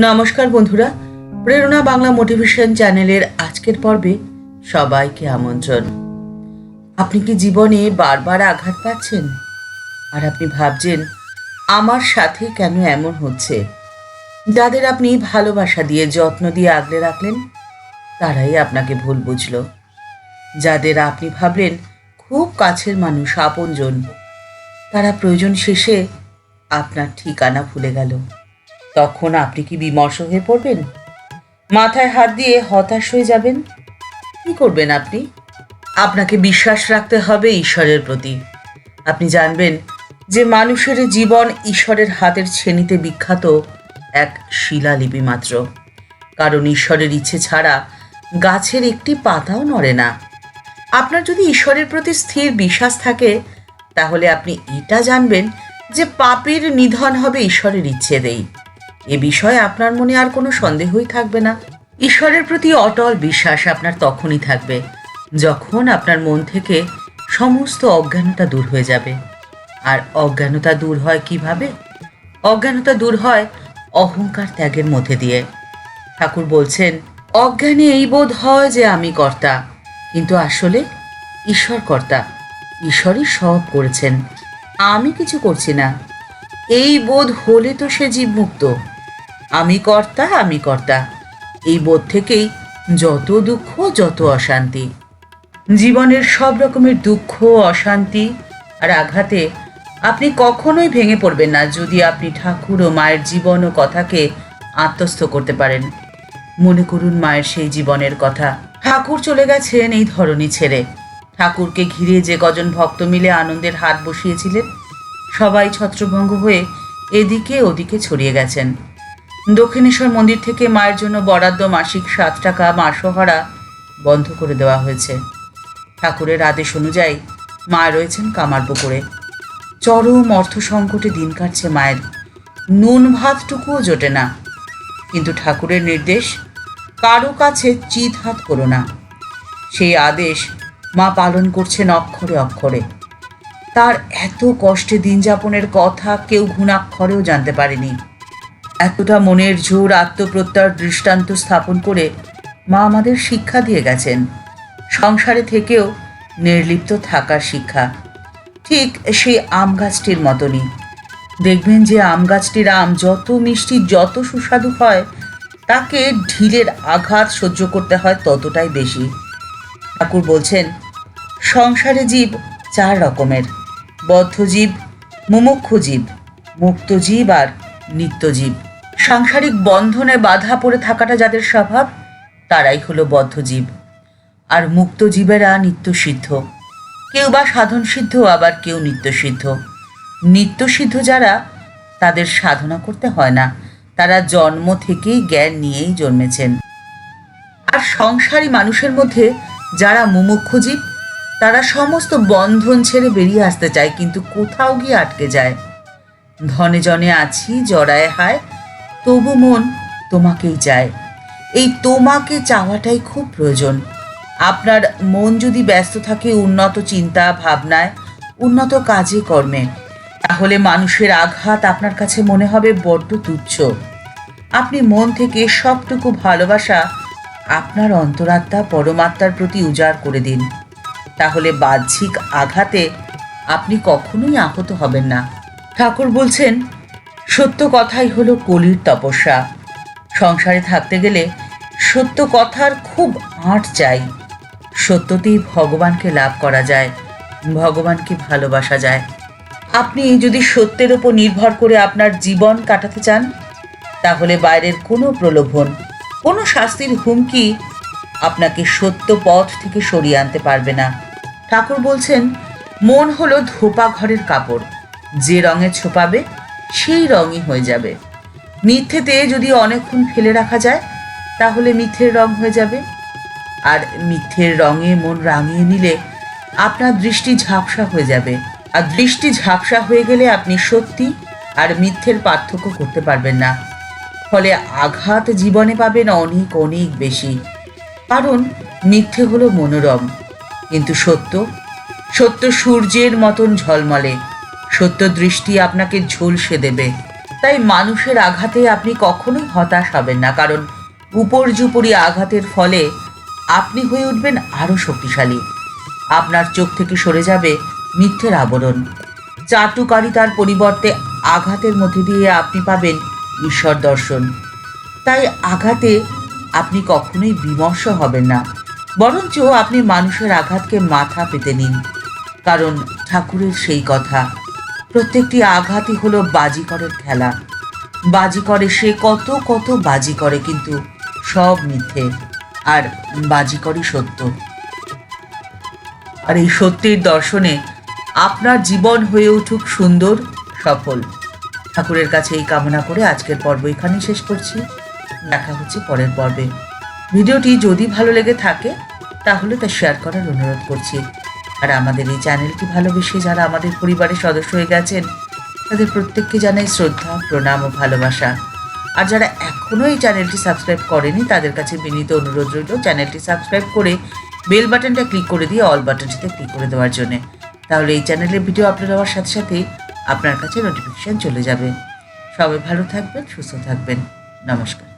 নমস্কার বন্ধুরা, প্রেরণা বাংলা মোটিভেশন চ্যানেলের আজকের পর্বে সবাইকে আমন্ত্রণ। আপনি কি জীবনে বারবার আঘাত পাচ্ছেন? আর আপনি ভাবছেন, আমার সাথে কেন এমন হচ্ছে? যাদের আপনি ভালোবাসা দিয়ে, যত্ন দিয়ে আগলে রাখলেন, তারাই আপনাকে ভুল বুঝলো। যাদের আপনি ভাবলেন, খুব কাছের মানুষ, আপনজন, তারা প্রয়োজন শেষে আপনার ঠিকানা ভুলে গেল। তখন আপনি কি বিমর্ষ হয়ে পড়বেন? মাথায় হাত দিয়ে হতাশ হয়ে যাবেন? কি করবেন আপনি? আপনাকে বিশ্বাস রাখতে হবে ঈশ্বরের প্রতি। আপনি জানবেন যে মানুষের জীবন ঈশ্বরের হাতের ছেনিতে বিখ্যাত এক শিলালিপি মাত্র। কারণ ঈশ্বরের ইচ্ছে ছাড়া গাছের একটি পাতাও নড়ে না। আপনার যদি ঈশ্বরের প্রতি স্থির বিশ্বাস থাকে, তাহলে আপনি এটা জানবেন যে পাপীর নিধন হবে ঈশ্বরের ইচ্ছে ইচ্ছেতেই। এ বিষয়ে আপনার মনে আর কোনো সন্দেহই থাকবে না। ঈশ্বরের প্রতি অটল বিশ্বাস আপনার তখনই থাকবে, যখন আপনার মন থেকে সমস্ত অজ্ঞানতা দূর হয়ে যাবে। আর অজ্ঞানতা দূর হয় কীভাবে? অজ্ঞানতা দূর হয় অহংকার ত্যাগের মধ্যে দিয়ে। ঠাকুর বলছেন, অজ্ঞানে এই বোধ হয় যে আমি কর্তা, কিন্তু আসলে ঈশ্বর কর্তা। ঈশ্বরই সব করেছেন। আমি কিছু করছি না। এই বোধ হলে তো সে জীবমুক্ত। আমি কর্তা আমি কর্তা। এই বোধ থেকেই যত দুঃখ, যত অশান্তি। জীবনের সব রকমের দুঃখ, অশান্তি আর আঘাতে আপনি কখনোই ভেঙে পড়বেন না যদি আপনি ঠাকুর ও মায়ের জীবন ও কথাকে আত্মস্থ করতে পারেন। মনে করুন মায়ের সেই জীবনের কথা। ঠাকুর চলে গেছেন এই ধরনী ছেড়ে ঠাকুরকে ঘিরে যে কজন ভক্ত মিলে আনন্দের হাত বসিয়েছিলেন, সবাই ছত্রভঙ্গ হয়ে এদিকে ওদিকে ছড়িয়ে গেছেন। দক্ষিণেশ্বর মন্দির থেকে মায়ের জন্য বরাদ্দ মাসিক সাত টাকা মাসোহারা বন্ধ করে দেওয়া হয়েছে। ঠাকুরের আদেশ অনুযায়ী মা রয়েছেন কামারপুকুরে চরম অর্থ সংকটে দিন কাটছে মায়ের। নুন ভাতটুকুও জোটে না। কিন্তু ঠাকুরের নির্দেশ, কারও কাছে চিত হাত করো না। সেই আদেশ মা পালন করছেন অক্ষরে অক্ষরে। তার এত কষ্টে দিন যাপনের কথা কেউ ঘুণাক্ষরেও জানতে পারেনি। এতটা মনের জোর আত্মপ্রত্যয়ের দৃষ্টান্ত স্থাপন করে মা আমাদের শিক্ষা দিয়ে গেছেন। সংসারে থেকেও নির্লিপ্ত থাকার শিক্ষা। ঠিক সেই আম গাছটির মতনই। দেখবেন যে আম গাছটির আম যত মিষ্টি, যত সুস্বাদু হয়, তাকে ঢিলের আঘাত সহ্য করতে হয় ততটাই বেশি। ঠাকুর বলছেন, সংসারে জীব চার রকমের। বদ্ধজীব মুমুক্ষু জীব, মুক্ত জীব আর নিত্যজীব। সাংসারিক বন্ধনে বাধা পড়ে থাকাটা যাদের স্বভাব, তারাই হলো বদ্ধজীব। আর মুক্ত জীবেরা নিত্যসিদ্ধ। কেউ বা সাধন সিদ্ধ আবার কেউ নিত্যসিদ্ধ। নিত্যসিদ্ধ যারা, তাদের সাধনা করতে হয় না। তারা জন্ম থেকেই জ্ঞান নিয়েই জন্মেছেন। আর সংসারী মানুষের মধ্যে যারা মুমুক্ষু জীব, তারা সমস্ত বন্ধন ছেড়ে বেরিয়ে আসতে চায়, কিন্তু কোথাও গিয়ে আটকে যায়। ধনে জনে আছি, জড়ায় হায়। তবু মন তোমাকেই চায়। এই তোমাকে চাওয়াটাই খুব প্রয়োজন। আপনার মন যদি ব্যস্ত থাকে উন্নত চিন্তা, ভাবনায়, উন্নত কাজে, কর্মে, তাহলে মানুষের আঘাত আপনার কাছে মনে হবে বড্ড তুচ্ছ। আপনি মন থেকে সবটুকু ভালোবাসা আপনার অন্তরাত্মা পরমাত্মার প্রতি উজাড় করে দিন। তাহলে বাহ্যিক আঘাতে আপনি কখনোই আহত হবেন না। ঠাকুর বলছেন, সত্য কথাই হলো কলির তপস্যা। সংসারে থাকতে গেলে সত্য কথার খুব আঁট চাই। সত্যতেই ভগবানকে লাভ করা যায়, ভগবানকে ভালোবাসা যায়। আপনি যদি সত্যের ওপর নির্ভর করে আপনার জীবন কাটাতে চান, তাহলে বাইরের কোনো প্রলোভন, কোনো শাস্তির হুমকি আপনাকে সত্য পথ থেকে সরিয়ে আনতে পারবে না। ঠাকুর বলছেন, মন হলো ধোপা ঘরের কাপড়। যে রঙে ছোপাবে, সেই রঙই হয়ে যাবে। মিথ্যেতে যদি অনেকক্ষণ ফেলে রাখা যায়, তাহলে মিথ্যের রং হয়ে যাবে। আর মিথ্যের রঙে মন রাঙিয়ে নিলে আপনার দৃষ্টি ঝাপসা হয়ে যাবে। আর দৃষ্টি ঝাপসা হয়ে গেলে আপনি সত্যি আর মিথ্যের পার্থক্য করতে পারবেন না। ফলে আঘাত জীবনে পাবেন অনেক অনেক বেশি। কারণ মিথ্যে হলো মনোরম, কিন্তু সত্য সত্য সূর্যের মতন ঝলমলে। সত্য দৃষ্টি আপনাকে ঝলসে দেবে। তাই মানুষের আঘাতে আপনি কখনোই হতাশ হবেন না, কারণ উপর্যুপরি আঘাতের ফলে আপনি হয়ে উঠবেন আরও শক্তিশালী। আপনার চোখ থেকে সরে যাবে মিথ্যের আবরণ। চাটুকারিতার পরিবর্তে আঘাতের মধ্যে দিয়ে আপনি পাবেন ঈশ্বর দর্শন। তাই আঘাতে আপনি কখনোই বিমর্ষ হবেন না, বরঞ্চ আপনি মানুষের আঘাতকে মাথা পেতে নিন, কারণ ঠাকুরের সেই কথা। প্রত্যেকটি আঘাতই হলো বাজিকরের খেলা। বাজি করে সে কত কত বাজি করে কিন্তু সব মিথ্যে আর বাজি করে সত্য। আর এই সত্যের দর্শনে আপনার জীবন হয়ে উঠুক সুন্দর, সফল। ঠাকুরের কাছে এই কামনা করে আজকের পর্ব এখানেই শেষ করছি। দেখা হচ্ছে পরের পর্বে। ভিডিওটি যদি ভালো লেগে থাকে, তাহলে তা শেয়ার করার অনুরোধ করছি। আর আমাদের এই চ্যানেলটি ভালোবেসে যারা আমাদের পরিবারের সদস্য হয়ে গেছেন, তাদের প্রত্যেককে জানাই শ্রদ্ধা, প্রণাম ও ভালোবাসা। আর যারা এখনও এই চ্যানেলটি সাবস্ক্রাইব করেনি, তাদের কাছে বিনীত অনুরোধ রইল চ্যানেলটি সাবস্ক্রাইব করে বেল বাটনটা ক্লিক করে দিয়ে অল বাটনটিতে ক্লিক করে দেওয়ার জন্য। তাহলে এই চ্যানেলের ভিডিও আপলোড হওয়ার সাথে সাথেই আপনার কাছে নোটিফিকেশান চলে যাবে। সবাই ভালো থাকবেন, সুস্থ থাকবেন। নমস্কার।